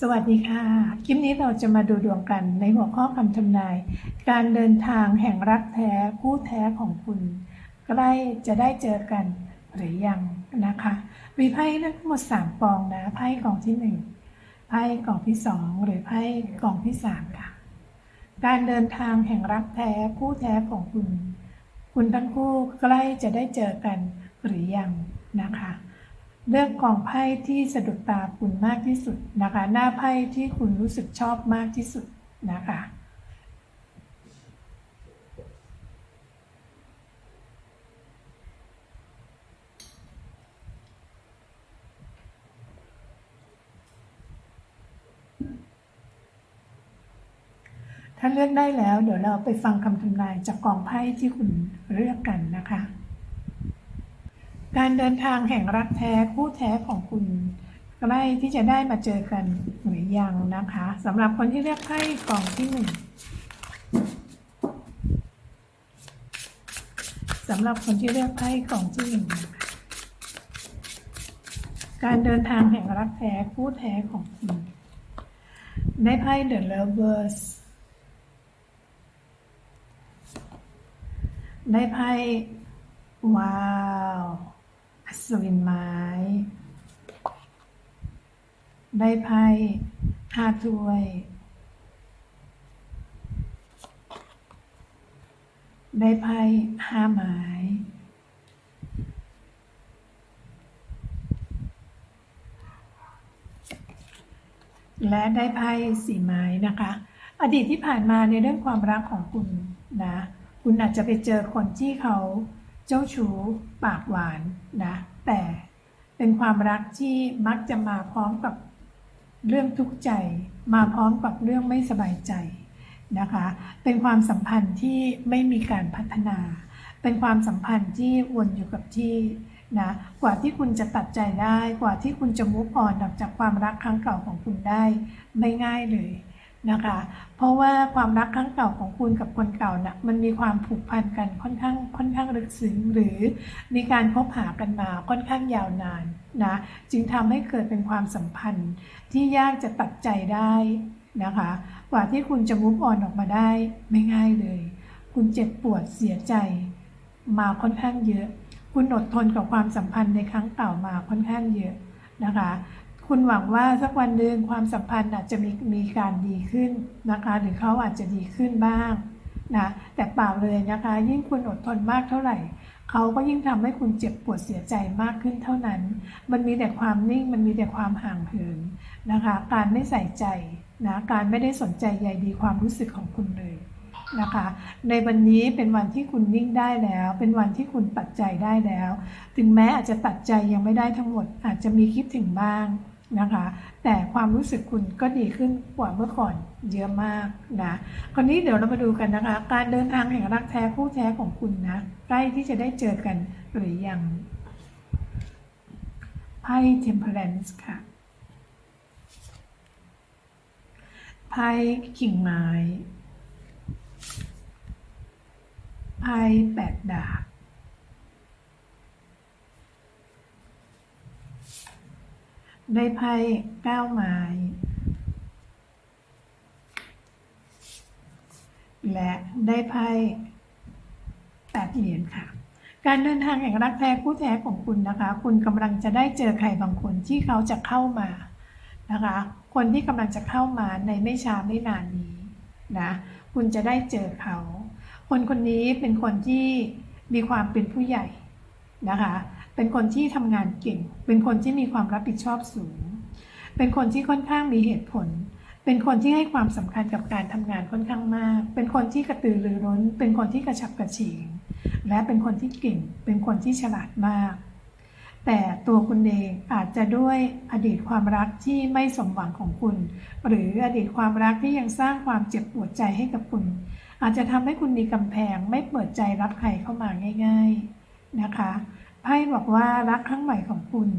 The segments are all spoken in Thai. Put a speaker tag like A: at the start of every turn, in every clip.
A: สวัสดีค่ะ คลิปนี้เราจะมาดูดวงกันในหัวข้อคำทำนาย การเดินทางแห่งรักแท้คู่แท้ของคุณ ใกล้จะได้เจอกันหรือยังนะคะ มีไพ่ทั้งหมด3กองนะ ไพ่กองที่ 1 ไพ่กองที่ 2 หรือไพ่กองที่ 3 ค่ะ การเดินทางแห่งรักแท้คู่แท้ของคุณ คุณทั้งคู่ใกล้จะได้เจอกันหรือยังนะคะ เลือกกองไพ่ที่สะดุดตาคุณมากที่สุดนะคะ หน้าไพ่ที่คุณรู้สึกชอบมากที่สุดนะคะถ้าเลือกได้แล้ว เดี๋ยวเราไปฟังคำทำนายจากกองไพ่ที่คุณเลือกกันนะคะ การเดินทางแห่งรักแท้คู่แท้ของคุณใกล้ที่จะได้มาเจอกันหรือยังนะคะสำหรับคนที่เลือกไพ่กล่องที่หนึ่งสำหรับคนที่เลือกไพ่กล่องที่หนึ่งการเดินทางแห่งรักแท้คู่แท้ของคุณได้ไพ่ The Lovers ได้ไพ่ว้าว อัศวินไม้ ได้ไพ่ห้าถ้วย ได้ไพ่ห้าไม้และได้ไพ่สีไม้นะคะ อดีตที่ผ่านมาในเรื่องความรักของคุณนะ คุณอาจจะไปเจอคนที่เขา เจ้าชู้ปากหวานนะ แต่เป็นความรักที่มักจะมาพร้อมกับเรื่องทุกข์ใจ มาพร้อมกับเรื่องไม่สบายใจนะคะ เป็นความสัมพันธ์ที่ไม่มีการพัฒนา เป็นความสัมพันธ์ที่วนอยู่กับที่นะกว่าที่คุณจะตัดใจได้ กว่าที่คุณจะมุกอ่อนออกจากความรักครั้งเก่าของคุณได้ ไม่ง่ายเลย นะคะ เพราะว่าความรักครั้งเก่าของคุณกับคนเก่านะ่ะมันมีความผูกพันกันค่อนข้างค่อนข้างลึกซึ้งหรือมีการพบหากันมาค่อนข้างยาวนานนะจึงทำให้เกิดเป็นความสัมพันธ์ที่ยากจะตัดใจได้นะคะ กว่าที่คุณจะมุกอ่อนออกมาได้ไม่ง่ายเลย คุณเจ็บปวดเสียใจ มาค่อนข้างเยอะ คุณอดทนกับความสัมพันธ์ในครั้งเก่ามาค่อนข้างเยอะนะคะ คุณหวังว่าสักวันหนึ่งความสัมพันธ์อาจจะมีมีการดีขึ้นนะคะ หรือเขาอาจจะดีขึ้นบ้างนะแต่เปล่าเลยนะคะ ยิ่งคุณอดทนมากเท่าไหร่เขาก็ยิ่งทำให้คุณเจ็บปวดเสียใจมากขึ้นเท่านั้น มันมีแต่ความนิ่งมันมีแต่ความห่างเหินนะคะ การไม่ใส่ใจนะการไม่ได้สนใจใยดีความรู้สึกของคุณเลยนะคะ ในวันนี้เป็นวันที่คุณนิ่งได้แล้ว เป็นวันที่คุณตัดใจได้แล้ว ถึงแม้อาจจะตัดใจยังไม่ได้ทั้งหมดอาจจะมีคิดถึงบ้าง นะคะ แต่ความรู้สึกคุณก็ดีขึ้นกว่าเมื่อก่อนเยอะมากนะคราวนี้เดี๋ยวเรามาดูกันนะคะ การเดินทางแห่งรักแท้คู่แท้ของคุณนะใกล้ที่จะได้เจอกันหรือยังไพ่ Temperance ค่ะไพ่กิ่งไม้ไพ่แปดดาบ ได้ไพ่เก้าไม้ และได้ไพ่แปดเหรียญค่ะ การเดินทางแห่งรักแท้คู่แท้ของคุณนะคะ คุณกำลังจะได้เจอใครบางคนที่เขาจะเข้ามานะคะ คนที่กำลังจะเข้ามาในไม่ช้าไม่นานนี้นะคุณจะได้เจอเขา คนคนนี้เป็นคนที่มีความเป็นผู้ใหญ่นะคะ เป็นคนที่ทำงานเก่ง เป็นคนที่มีความรับผิดชอบสูง เป็นคนที่ค่อนข้างมีเหตุผล เป็นคนที่ให้ความสำคัญกับการทำงานค่อนข้างมาก เป็นคนที่กระตือรือร้น เป็นคนที่กระฉับกระเฉง และเป็นคนที่เก่ง เป็นคนที่ฉลาดมาก แต่ตัวคุณเองอาจจะด้วยอดีตความรักที่ไม่สมหวังของคุณ หรืออดีตความรักที่ยังสร้างความเจ็บปวดใจให้กับคุณ อาจจะทำให้คุณมีกำแพงไม่เปิดใจรับใครเข้ามาง่าย ๆนะคะ ไพ่บอกว่ารักครั้งใหม่ของคุณ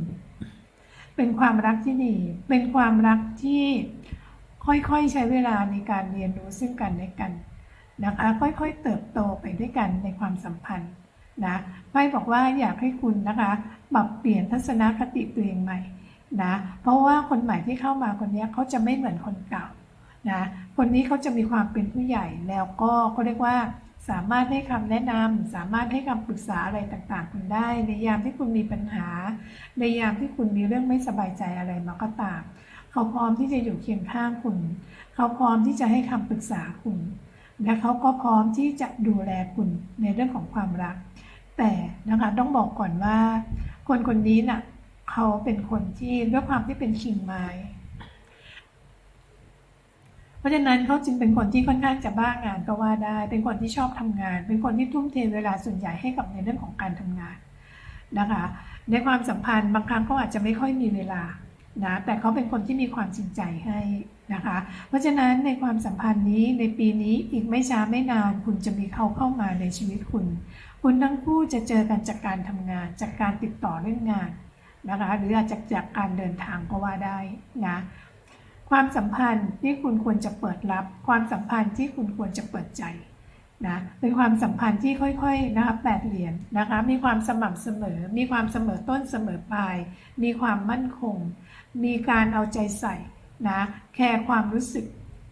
A: เป็นความรักที่ดี เป็นความรักที่ค่อยๆใช้เวลาในการเรียนรู้ซึ่งกันและกันนะคะค่อยๆเติบโตไปด้วยกันในความสัมพันธ์นะไพ่บอกว่าอยากให้คุณนะคะปรับเปลี่ยนทัศนคติตัวเองใหม่นะเพราะว่าคนใหม่ที่เข้ามาคนนี้เขาจะไม่เหมือนคนเก่านะคนนี้เขาจะมีความเป็นผู้ใหญ่แล้วก็เขาเรียกว่า สามารถให้คำแนะนำสามารถให้คำปรึกษาอะไรต่างๆ คุณได้ ในยามที่คุณมีปัญหา ในยามที่คุณมีเรื่องไม่สบายใจอะไรมาก็ตาม เขาพร้อมที่จะอยู่เคียงข้างคุณ เขาพร้อมที่จะให้คำปรึกษาคุณ และเขาก็พร้อมที่จะดูแลคุณในเรื่องของความรัก แต่นะคะต้องบอกก่อนว่า คนคนนี้น่ะเขาเป็นคนที่ด้วยความที่เป็นคิงไม้ ราะฉะนั้นเขาจึงเป็นคนที่ค่อนข้างจะบ้างานก็ว่าได้ เป็นคนที่ชอบทำงาน เป็นคนที่ทุ่มเทเวลาส่วนใหญ่ให้กับในเรื่องของการทำงานนะคะ ในความสัมพันธ์บางครั้งเขาอาจจะไม่ค่อยมีเวลานะแต่เขาเป็นคนที่มีความจริงใจให้นะคะ เพราะฉะนั้นในความสัมพันธ์นี้ในปีนี้อีกไม่ช้าไม่นานคุณจะมีเขาเข้ามาในชีวิตคุณ คุณทั้งคู่จะเจอกันจากการทำงาน จากการติดต่อเรื่องงานนะคะ หรืออาจจะจากการเดินทางก็ว่าได้นะ ความสัมพันธ์ที่คุณควรจะเปิดรับ ความสัมพันธ์ที่คุณควรจะเปิดใจนะเป็นความสัมพันธ์ที่ค่อยๆนะคะแปดเหรียญนะคะมีความสม่ำเสมอ มีความเสมอต้นเสมอปลาย มีความมั่นคง มีการเอาใจใส่นะแคร์ความรู้สึก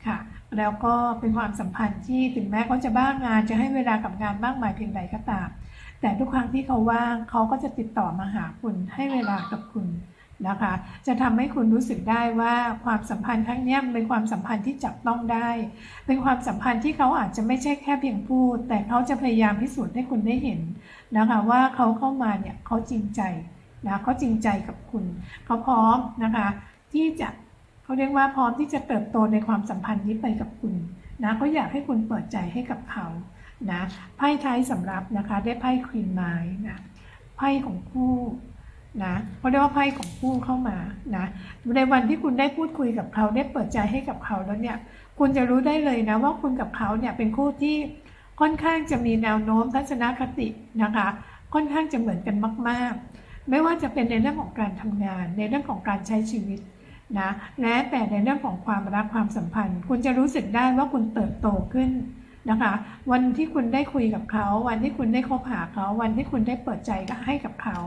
A: ค่ะแล้วก็เป็นความสัมพันธ์ที่ถึงแม้เขาจะบ้างงานจะให้เวลากับงานมากมายเพียงใดก็ตาม แต่ทุกครั้งที่เขาว่างเขาก็จะติดต่อมาหาคุณให้เวลากับคุณ นะคะ จะทำให้คุณรู้สึกได้ว่าความสัมพันธ์ครั้งนี้เป็นความสัมพันธ์ที่จับต้องได้ เป็นความสัมพันธ์ที่เขาอาจจะไม่ใช่แค่เพียงพูด แต่เขาจะพยายามพิสูจน์ให้คุณได้เห็นนะคะว่าเขาเข้ามาเนี่ยเขาจริงใจนะเขาจริงใจกับคุณเขาพร้อมนะคะที่จะเขาเรียกว่าพร้อมที่จะเติบโตในความสัมพันธ์นี้ไปกับคุณนะเขาอยากให้คุณเปิดใจให้กับเขานะไพ่ท้ายสำรับนะคะได้ไพ่ควีนไม้นะไพ่ของคู่ นะเขาเรียกว่าไพ่ของคู่เข้ามานะในวันที่คุณได้พูดคุยกับเขาได้เปิดใจให้กับเขาแล้วเนี่ย คุณจะรู้ได้เลยนะว่าคุณกับเขาเนี่ยเป็นคู่ที่ค่อนข้างจะมีแนวโน้มทัศนคตินะคะ ค่อนข้างจะเหมือนกันมาก ๆ ไม่ว่าจะเป็นในเรื่องของการทำงาน ในเรื่องของการใช้ชีวิตนะและแต่ในเรื่องของความรักความสัมพันธ์ คุณจะรู้สึกได้ว่าคุณเติบโตขึ้น นะคะ วันที่คุณได้คุยกับเขา วันที่คุณได้คบหาเขาวันที่คุณได้เปิดใจให้กับเขา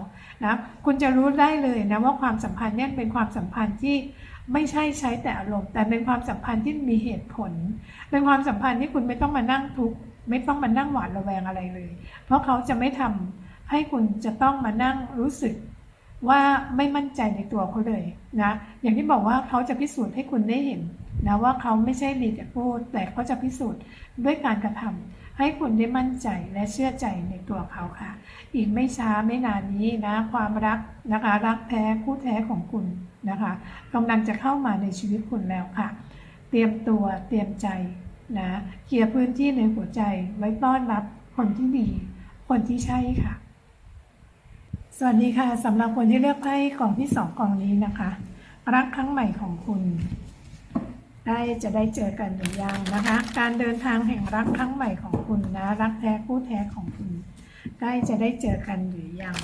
A: นะคุณจะรู้ได้เลยนะว่าความสัมพันธ์เนี่ยเป็นความสัมพันธ์ที่ไม่ใช่ใช้แต่อารมณ์แต่เป็นความสัมพันธ์ที่มีเหตุผล เป็นความสัมพันธ์ที่คุณไม่ต้องมานั่งทุกข์ไม่ต้องมานั่งหวาดระแวงอะไรเลย เพราะเขาจะไม่ทำให้คุณจะต้องมานั่งรู้สึกว่าไม่มั่นใจในตัวเขาเลยนะอย่างที่บอกว่าเขาจะพิสูจน์ให้คุณได้เห็น นะว่าเขาไม่ใช่ดีแต่พูด แต่เขาจะพิสูจน์ด้วยการกระทำให้คุณได้มั่นใจและเชื่อใจในตัวเขาค่ะ อีกไม่ช้าไม่นานนี้นะ ความรักนะคะ รักแท้คู่แท้ของคุณนะคะกำลังจะเข้ามาในชีวิตคุณแล้วค่ะ เตรียมตัวเตรียมใจนะเคลียร์พื้นที่ในหัวใจไว้ต้อนรับคนที่ดี คนที่ใช่ค่ะ สวัสดีค่ะสำหรับคนที่เลือกไพ่กล่องที่สองกล่องนี้นะคะ รักครั้งใหม่ของคุณ ได้จะได้เจอกันหรือยังนะคะ การเดินทางแห่งรักครั้งใหม่ของคุณนะรักแท้คู่แท้ของคุณใกล้จะได้เจอกันหรือยัง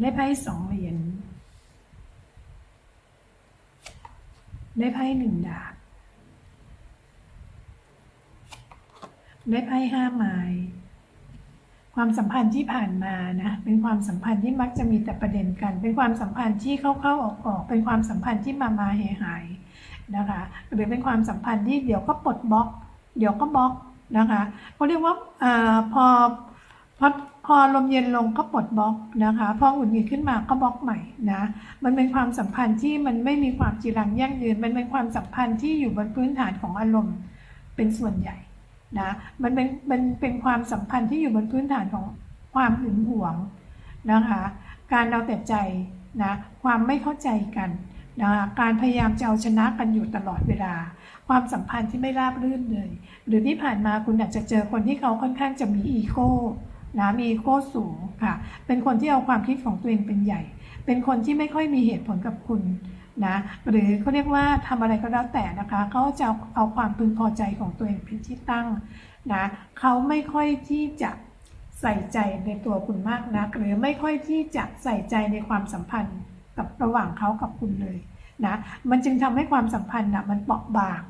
A: ได้ไพ่สองเหรียญได้ไพ่หนึ่งดาบ ได้ไพ่ห้าไม้ความสัมพันธ์ที่ผ่านมานะเป็นความสัมพันธ์ที่มักจะมีแต่ประเด็นกัน เป็นความสัมพันธ์ที่เข้าๆออกๆเป็นความสัมพันธ์ที่มามาหายหายนะคะหรือเป็นความสัมพันธ์ที่เดี๋ยวก็ปลดบล็อก เดี๋ยวก็บล็อกนะคะเขาเรียกว่าอพอพอพอลมเย็นลงก็ปลดบล็อกนะคะพอหงุดหงิดขึ้นมาก็บล็อกใหม่นะมันเป็นความสัมพันธ์ที่มันไม่มีความจีรังยั่งยืนมันเป็นความสัมพันธ์ที่อยู่บนพื้นฐานของอารมณ์เป็นส่วนใหญ่ นะมันเป็นมันเป็นความสัมพันธ์ที่อยู่บนพื้นฐานของความหึงหวงนะคะการเอาแต่ใจนะความไม่เข้าใจกันนะคะการพยายามจะเอาชนะกันอยู่ตลอดเวลา ความสัมพันธ์ที่ไม่ราบรื่นเลย หรือที่ผ่านมาคุณอาจจะเจอคนที่เขาค่อนข้างจะมีอีโก้นะมีอีโก้สูงค่ะ เป็นคนที่เอาความคิดของตัวเองเป็นใหญ่ เป็นคนที่ไม่ค่อยมีเหตุผลกับคุณ นะหรือเขาเรียกว่าทำอะไรก็แล้วแต่นะคะเขาจะเอาความพึงพอใจของตัวเองเป็นที่ตั้งนะเขาไม่ค่อยที่จะใส่ใจในตัวคุณมากนัก หรือไม่ค่อยที่จะใส่ใจในความสัมพันธ์กับระหว่างเขากับคุณเลยนะมันจึงทำให้ความสัมพันธ์นะมันเปราะบาง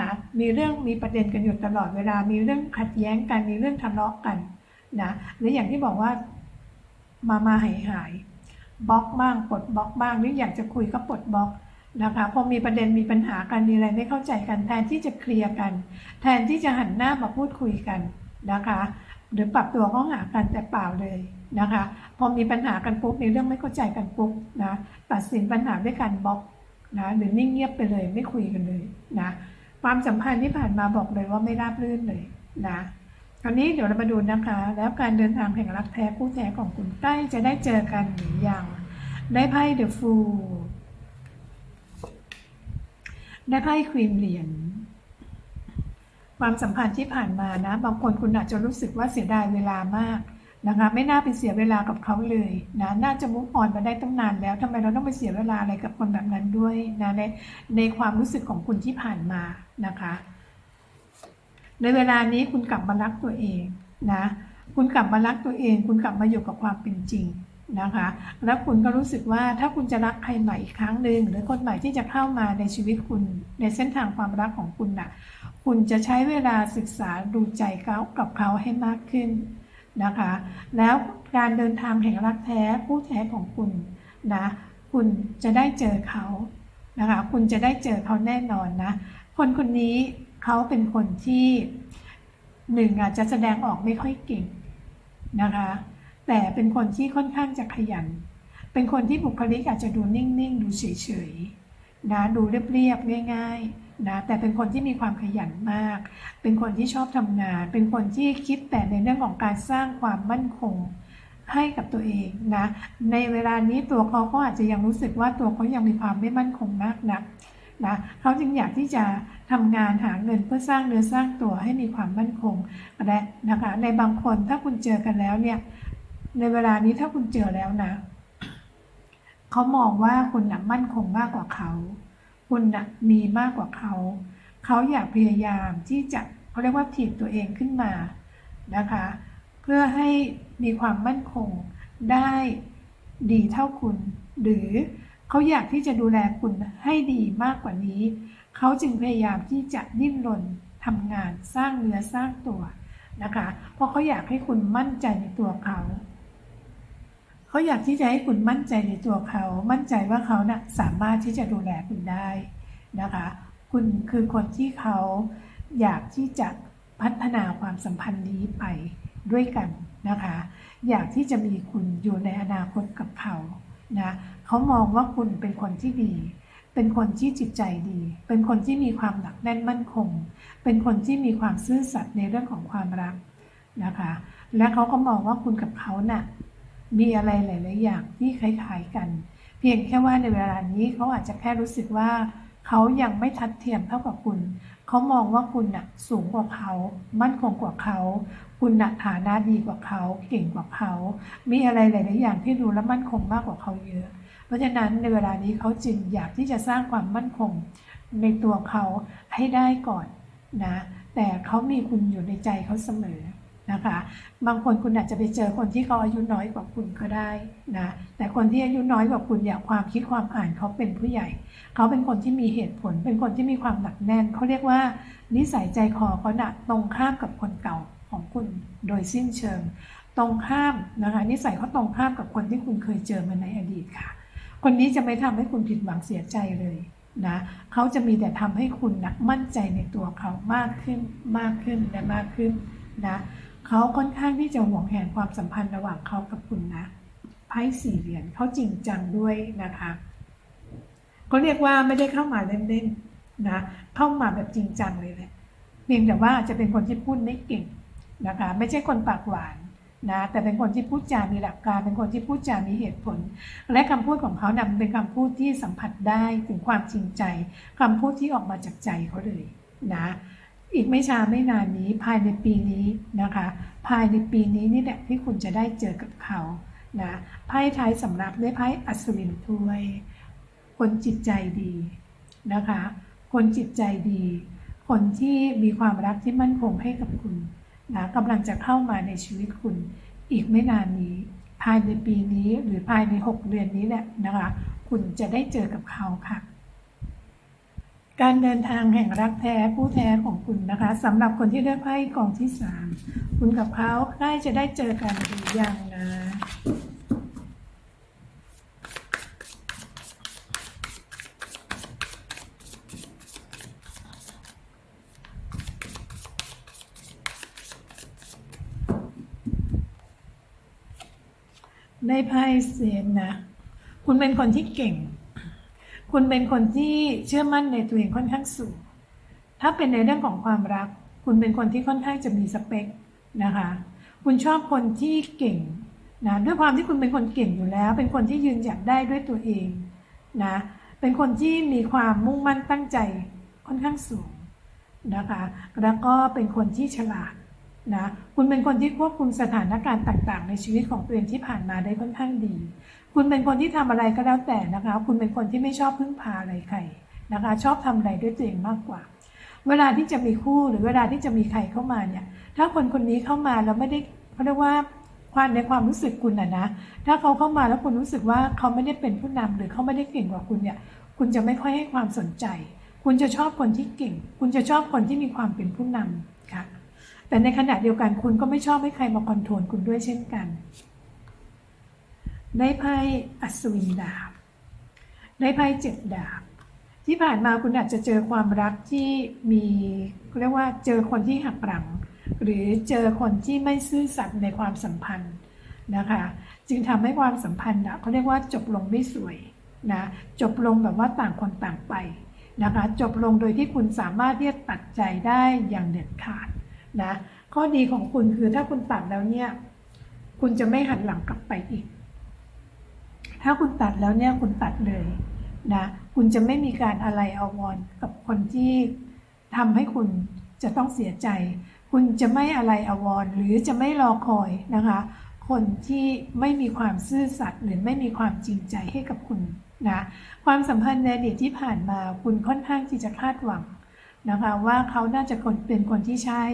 A: นะมีเรื่องมีประเด็นกันอยู่ตลอดเวลา มีเรื่องขัดแย้งกัน มีเรื่องทะเลาะกันนะและอย่างที่บอกว่ามามาหายหาย บล็อกบ้างปลดบล็อกบ้างหรืออยากจะคุยก็ปลดบล็อกนะคะพอมีประเด็นมีปัญหากันมีอะไรไม่เข้าใจกัน แทนที่จะเคลียร์กัน แทนที่จะหันหน้ามาพูดคุยกันนะคะ หรือปรับตัวเข้าหากันแต่เปล่าเลยนะคะ พอมีปัญหากันปุ๊บในเรื่องไม่เข้าใจกันปุ๊บนะตัดสินปัญหาด้วยการบล็อกนะหรือนิ่งเงียบไปเลยไม่คุยกันเลยนะความสัมพันธ์ที่ผ่านมาบอกเลยว่าไม่ราบรื่นเลยนะ คราวนี้เดี๋ยวเรามาดูนะคะ แล้วการเดินทางแห่งรักแท้คู่แท้ของคุณใกล้จะได้เจอกันหรือยัง ได้ไพ่เดอะฟูลได้ไพ่ควีนเหรียญความสัมพันธ์ที่ผ่านมานะ บางคนคุณอาจจะรู้สึกว่าเสียดายเวลามากนะคะไม่น่าไปเสียเวลากับเขาเลยนะน่าจะมุกออนมาได้ตั้งนานแล้วทำไมเราต้องไปเสียเวลาอะไรกับคนแบบนั้นด้วยนะในในความรู้สึกของคุณที่ผ่านมานะคะ ในเวลานี้คุณกลับมารักตัวเองนะ คุณกลับมารักตัวเอง คุณกลับมาอยู่กับความเป็นจริงนะคะ แล้วคุณก็รู้สึกว่าถ้าคุณจะรักใครใหม่อีกครั้งหนึ่งหรือคนใหม่ที่จะเข้ามาในชีวิตคุณในเส้นทางความรักของคุณน่ะ คุณจะใช้เวลาศึกษาดูใจเขากับเขาให้มากขึ้นนะคะ แล้วการเดินทางแห่งรักแท้ผู้แท้ของคุณนะคุณจะได้เจอเขานะคะ คุณจะได้เจอเขาแน่นอนนะ คนคนนี้ เขาเป็นคนที่หนึ่งอาจจะแสดงออกไม่ค่อยเก่งนะคะ แต่เป็นคนที่ค่อนข้างจะขยัน เป็นคนที่บุคลิกอาจจะดูนิ่งๆ ดูเฉยๆนะดูเรียบๆง่ายๆนะแต่เป็นคนที่มีความขยันมาก เป็นคนที่ชอบทำงาน เป็นคนที่คิดแต่ในเรื่องของการสร้างความมั่นคงให้กับตัวเองนะ ในเวลานี้ตัวเขาก็อาจจะยังรู้สึกว่าตัวเขายังมีความไม่มั่นคงมากนักนะเขาจึงอยากที่จะ ทำงานหาเงินเพื่อสร้างเนื้อสร้างตัวให้มีความมั่นคงและนะคะในบางคนถ้าคุณเจอกันแล้วเนี่ยในเวลานี้ถ้าคุณเจอแล้วนะเขามองว่าคุณนะมั่นคงมากกว่าเขา คุณนะมีมากกว่าเขา เขาอยากพยายามที่จะเขาเรียกว่าถีบตัวเองขึ้นมานะคะ เพื่อให้มีความมั่นคงได้ดีเท่าคุณ หรือ เขาอยากที่จะดูแลคุณให้ดีมากกว่านี้ เขาจึงพยายามที่จะดิ้นรนทำงานสร้างเนื้อสร้างตัวนะคะ เพราะเขาอยากให้คุณมั่นใจในตัวเขา เขาอยากที่จะให้คุณมั่นใจในตัวเขา มั่นใจว่าเขานะ่ะสามารถที่จะดูแลคุณได้นะคะ คุณคือคนที่เขาอยากที่จะพัฒนาความสัมพันธ์นี้ไปด้วยกันนะคะ อยากที่จะมีคุณอยู่ในอนาคตกับเขานะ เขามองว่าคุณเป็นคนที่ดี เป็นคนที่จิตใจดี เป็นคนที่มีความหนักแน่นมั่นคง เป็นคนที่มีความซื่อสัตย์ในเรื่องของความรักนะคะ และเขาก็มองว่าคุณกับเขานะ่ะมีอะไรหลาย ๆ อย่างที่คล้าย ๆ กัน เพียงแค่ว่าในเวลานี้เขาอาจจะแค่รู้สึกว่าเขายังไม่ทัดเทียมเท่ากับคุณ เขามองว่าคุณน่ะสูงกว่าเขา มั่นคงกว่าเขา คุณน่ะฐานะดีกว่าเขา เก่งกว่าเขา มีอะไรหลาย ๆ อย่างที่ดูแล้วมั่นคงมากกว่าเขาเยอะ ราะฉะนั้นในเวลานี้เขาจึงอยากที่จะสร้างความมั่นคงในตัวเขาให้ได้ก่อนนะแต่เขามีคุณอยู่ในใจเขาเสมอนะคะ บางคนคุณอาจจะไปเจอคนที่เขาอายุน้อยกว่าคุณก็ได้นะแต่คนที่อายุน้อยกว่าคุณอยากความคิดความอ่านเขาเป็นผู้ใหญ่ เขาเป็นคนที่มีเหตุผล เป็นคนที่มีความหนักแน่น เขาเรียกว่า นิสัยใจคอเขาหนักตรงข้ามกับคนเก่าของคุณโดยสิ้นเชิง ตรงข้ามนะคะนิสัยเขาตรงข้ามกับคนที่คุณเคยเจอมาในอดีตค่ะ คนนี้จะไม่ทำให้คุณผิดหวังเสียใจเลยนะเขาจะมีแต่ทำให้คุณนะมั่นใจในตัวเขามากขึ้นมากขึ้นและมากขึ้นนะเขาค่อนข้างที่จะห่วงแหนความสัมพันธ์ระหว่างเขากับคุณนะไพ่สี่เหรียญเขาจริงจังด้วยนะคะเขาเรียกว่าไม่ได้เข้ามาเล่นๆนะเข้ามาแบบจริงจังเลยแหละเพียงแต่ว่าจะเป็นคนที่พูดไม่เก่งนะคะ ไม่ใช่คนปากหวาน นะแต่เป็นคนที่พูดจามีหลักการ เป็นคนที่พูดจามีเหตุผล และคำพูดของเขานำเป็นคำพูดที่สัมผัสได้ถึงความจริงใจคำพูดที่ออกมาจากใจเขาเลยนะอีกไม่ช้าไม่นานนี้ภายในปีนี้นะคะ ภายในปีนี้นี่แหละที่คุณจะได้เจอกับเขานะไพ่ท้ายสำรับด้วยไพ่อัศวินถ้วย คนจิตใจดีนะคะ คนจิตใจดี คนที่มีความรักที่มั่นคงให้กับคุณ นะกำลังจะเข้ามาในชีวิตคุณอีกไม่นานนี้ ภายในปีนี้หรือภายใน 6 เดือนนี้แหละนะคะคุณจะได้เจอกับเขาค่ะ การเดินทางแห่งรักแท้ผู้แท้ของคุณนะคะสำหรับคนที่เลือกไพ่กองที่สามคุณกับเขาใกล้จะได้เจอกันหรือยังนะ ได้ไพ่เซียนนะ คุณเป็นคนที่เก่ง คุณเป็นคนที่เชื่อมั่นในตัวเองค่อนข้างสูง ถ้าเป็นในเรื่องของความรัก คุณเป็นคนที่ค่อนข้างจะมีสเปคนะคะ คุณชอบคนที่เก่งนะด้วยความที่คุณเป็นคนเก่งอยู่แล้ว เป็นคนที่ยืนหยัดได้ด้วยตัวเองนะ เป็นคนที่มีความมุ่งมั่นตั้งใจค่อนข้างสูงนะคะ แล้วก็เป็นคนที่ฉลาด นะคุณเป็นคนที่ควบคุมสถานการณ์ต่างๆ ในชีวิตของตัวเองที่ผ่านมาได้ค่อนข้างดี คุณเป็นคนที่ทำอะไรก็แล้วแต่นะคะ คุณเป็นคนที่ไม่ชอบพึ่งพาอะไรใครนะคะ ชอบทำอะไรด้วยตัวเองมากกว่า เวลาที่จะมีคู่หรือเวลาที่จะมีใครเข้ามาเนี่ย ถ้าคนคนนี้เข้ามาแล้วไม่ได้เขาเรียกว่าความในความรู้สึกคุณอะนะ ถ้าเขาเข้ามาแล้วคุณรู้สึกว่าเขาไม่ได้เป็นผู้นำหรือเขาไม่ได้เก่งกว่าคุณเนี่ย คุณจะไม่ค่อยให้ความสนใจ คุณจะชอบคนที่เก่ง คุณจะชอบคนที่มีความเป็นผู้นำค่ะ แต่ในขณะเดียวกันคุณก็ไม่ชอบให้ใครมาคอนโทรลคุณด้วยเช่นกัน ได้ไพ่อัศวินดาบ ได้ไพ่เจ็ดดาบ ที่ผ่านมาคุณอาจจะเจอความรักที่มีเรียกว่าเจอคนที่หักหลัง หรือเจอคนที่ไม่ซื่อสัตย์ในความสัมพันธ์นะคะ จึงทำให้ความสัมพันธ์เขาเรียกว่าจบลงไม่สวยนะจบลงแบบว่าต่างคนต่างไปนะคะจบลงโดยที่คุณสามารถที่จะตัดใจได้อย่างเด็ดขาด นะข้อดีของคุณคือถ้าคุณตัดแล้วเนี่ย คุณจะไม่หันหลังกลับไปอีก ถ้าคุณตัดแล้วเนี่ยคุณตัดเลยนะคุณจะไม่มีการอะไรเอาวอนกับคนที่ทำให้คุณจะต้องเสียใจ คุณจะไม่อะไรอาวรหรือจะไม่รอคอยนะคะ คนที่ไม่มีความซื่อสัตย์หรือไม่มีความจริงใจให้กับคุณนะความสัมพันธ์ในอดีตที่ผ่านมาคุณค่อนข้างที่จะคาดหวังนะคะ ว่าเขาน่าจะคนเป็นคนที่ใช่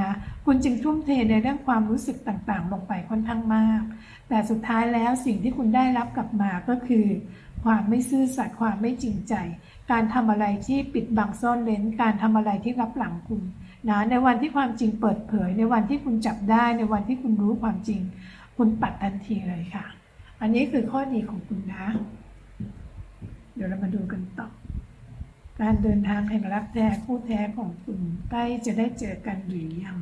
A: นะคุณจึงทุ่มเทในเรื่องความรู้สึกต่างๆ ลงไปค่อนข้างมาก แต่สุดท้ายแล้วสิ่งที่คุณได้รับกลับมาก็คือ ความไม่ซื่อสัตย์ความไม่จริงใจ การทำอะไรที่ปิดบังซ่อนเร้นการทำอะไรที่รับหลังคุณนะในวันที่ความจริงเปิดเผย ในวันที่คุณจับได้ในวันที่คุณรู้ความจริง คุณปัดทันทีเลยค่ะ อันนี้คือข้อดีของคุณนะ เดี๋ยวเรามาดูกันต่อ การเดินทางแห่งรักแท้คู่แท้ของคุณใกล้จะได้เจอกันหรือยัง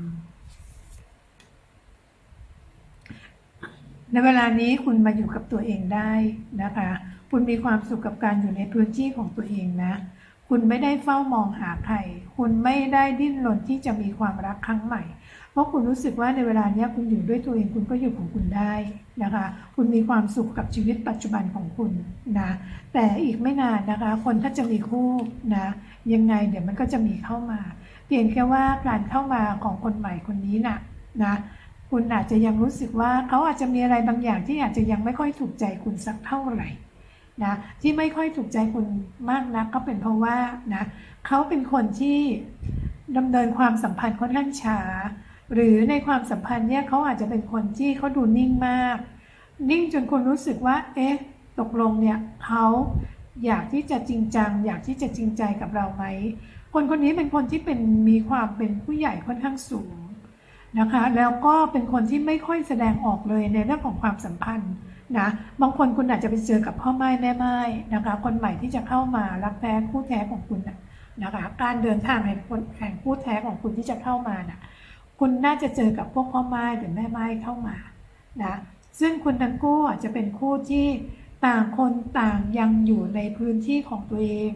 A: ในเวลานี้คุณมาอยู่กับตัวเองได้นะคะ คุณมีความสุขกับการอยู่ในพื้นที่ของตัวเองนะ คุณไม่ได้เฝ้ามองหาใคร คุณไม่ได้ดิ้นรนที่จะมีความรักครั้งใหม่ เพราะคุณรู้สึกว่าในเวลานี้คุณอยู่ด้วยตัวเองคุณก็อยู่ของคุณได้นะคะ คุณมีความสุขกับชีวิตปัจจุบันของคุณนะ แต่อีกไม่นานนะคะ คนถ้าจะมีคู่นะยังไงเดี๋ยวมันก็จะมีเข้ามาเพียงแค่ว่าการเข้ามาของคนใหม่คนนี้นะนะคุณอาจจะยังรู้สึกว่าเขาอาจจะมีอะไรบางอย่างที่อาจจะยังไม่ค่อยถูกใจคุณสักเท่าไหร่นะที่ไม่ค่อยถูกใจคุณมากนักก็เป็นเพราะว่านะเขาเป็นคนที่ดำเนินความสัมพันธ์ค่อนข้างช้า หรือในความสัมพันธ์เนี่ยเขาอาจจะเป็นคนที่เขาดูนิ่งมาก นิ่งจนคุณรู้สึกว่า เอ๊ะ ตกลงเนี่ยเขาอยากที่จะจริงจัง อยากที่จะจริงใจกับเราไหมคนคนนี้เป็นคนที่เป็นมีความเป็นผู้ใหญ่ค่อนข้างสูงนะคะ แล้วก็เป็นคนที่ไม่ค่อยแสดงออกเลยในเรื่องของความสัมพันธ์นะบางคนคุณอาจจะไปเจอกับพ่อไม้แม่ไม้นะคะ คนใหม่ที่จะเข้ามารักแท้คู่แท้ของคุณนะคะ การเดินทางแห่งคนแห่งคู่แท้ของคุณที่จะเข้ามาน่ะ คุณน่าจะเจอกับพวกพ่อไม้หรือแม่ไม้เข้ามานะซึ่งคุณทั้งคู่อาจจะเป็นคู่ที่ต่างคนต่างยังอยู่ในพื้นที่ของตัวเอง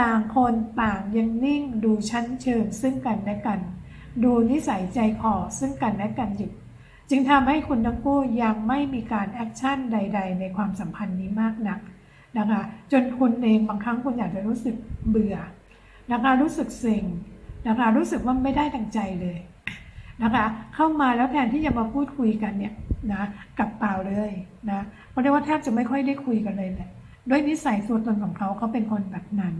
A: ต่างคนต่างยังนิ่งดูชั้นเชิงซึ่งกันและกัน ดูนิสัยใจคอซึ่งกันและกันอยู่จึงทำให้คุณทั้งคู่ยังไม่มีการแอคชั่นใด ๆ ในความสัมพันธ์นี้มากนักนะคะจนคุณเองบางครั้งคุณอยากจะรู้สึกเบื่อนะคะรู้สึกเซ็งนะคะรู้สึกว่าไม่ได้ดังใจเลย นะคะ เข้ามาแล้วแทนที่จะมาพูดคุยกันเนี่ยนะกับเปล่าเลยนะเพราะเรียกว่าแทบจะไม่ค่อยได้คุยกันเลยแหละด้วยนิสัยตัวนตนของเขาเขาเป็นคนแบบนั้น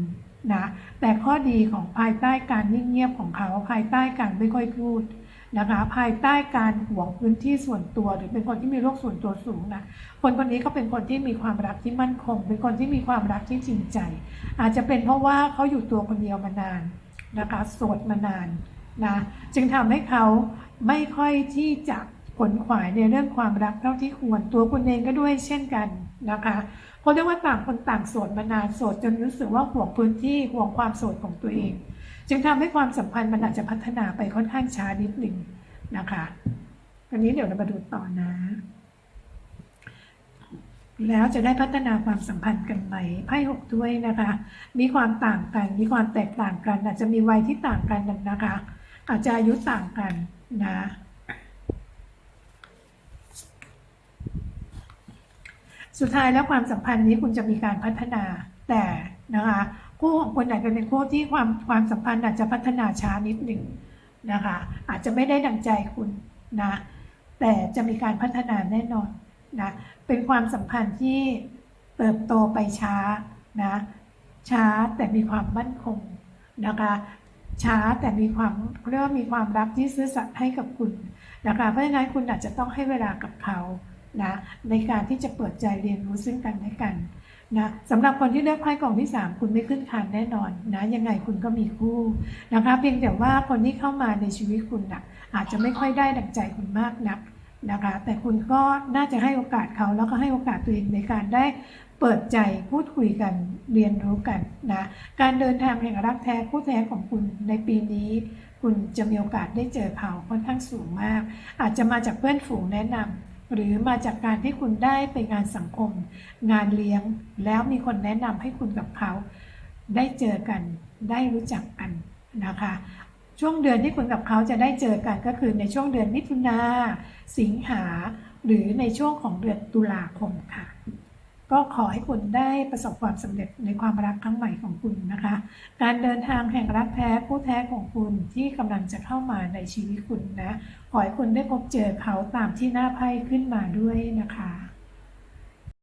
A: นะแต่ข้อดีของภายใต้การนิ่งเงียบของเขาภายใต้การไม่ค่อยพูดนะคะภายใต้การหวงพื้นที่ส่วนตัว หรือเป็นคนที่มีโรคส่วนตัวสูงนะคนคนนี้เขาเป็นคนที่มีความรักที่มั่นคง เป็นคนที่มีความรักที่จริงใจ อาจจะเป็นเพราะว่าเขาอยู่ตัวคนเดียวมานานนะคะโสดมานาน นะจึงทำให้เขาไม่ค่อยที่จะขนขวายในเรื่องความรักเท่าที่ควรตัวคุณเองก็ด้วยเช่นกันนะคะเพราะเรียกว่าต่างคนต่างโสดมานานโสดจนรู้สึกว่าห่วงพื้นที่ห่วงความโสดของตัวเอง จึงทำให้ความสัมพันธ์มันอาจจะพัฒนาไปค่อนข้างช้านิดหนึ่งนะคะอันนี้เดี๋ยวเรามาดูต่อนะ แล้วจะได้พัฒนาความสัมพันธ์กันไหมไพ่หกถ้วยนะคะ มีความต่างกันมีความแตกต่างกัน อาจจะมีวัยที่ต่างกันนะคะ อาจจะอายุต่างกันนะสุดท้ายแล้วความสัมพันธ์นี้คุณจะมีการพัฒนาแต่นะคะคู่ของคุณอาจจะเป็นคู่ที่ความความสัมพันธ์อาจจะพัฒนาช้านิดหนึ่งนะคะอาจจะไม่ได้ดังใจคุณนะแต่จะมีการพัฒนาแน่นอนนะเป็นความสัมพันธ์ที่เติบโตไปช้านะช้าแต่มีความมั่นคงนะคะ ช้าแต่มีความเรียกว่ามีความรักที่ซื่อสัตย์ให้กับคุณนะคะเพราะฉะนั้นคุณอาจจะต้องให้เวลากับเขานะในการที่จะเปิดใจเรียนรู้ซึ่งกันและกันนะสำหรับคนที่เลือกไพ่กล่องที่ 3 คุณไม่ขึ้นคานแน่นอนนะยังไงคุณก็มีคู่นะคะเพียงแต่ว่าคนที่เข้ามาในชีวิตคุณนะ่ะอาจจะไม่ค่อยได้ดังใจคุณมากนักนะคะแต่คุณก็น่าจะให้โอกาสเขาแล้วก็ให้โอกาสตัวเองในการได้ เปิดใจพูดคุยกันเรียนรู้กันนะการเดินทางแห่งรักแท้คู่แท้ของคุณในปีนี้ คุณจะมีโอกาสได้เจอเขาค่อนข้างสูงมาก อาจจะมาจากเพื่อนฝูงแนะนำหรือมาจากการที่คุณได้ไปงานสังคม งานเลี้ยง แล้วมีคนแนะนำให้คุณกับเขา ได้เจอกันได้รู้จักกันนะคะช่วงเดือนที่คุณกับเขาจะได้เจอกันก็คือในช่วงเดือนมิถุนาสิงหา หรือในช่วงของเดือนตุลาคมค่ะ ก็ขอให้คุณได้ประสบความสำเร็จในความรักครั้งใหม่ของคุณนะคะ การเดินทางแห่งรักแท้คู่แท้ของคุณที่กำลังจะเข้ามาในชีวิตคุณนะ ขอให้คุณได้พบเจอเขาตามที่หน้าไพ่ขึ้นมาด้วยนะคะ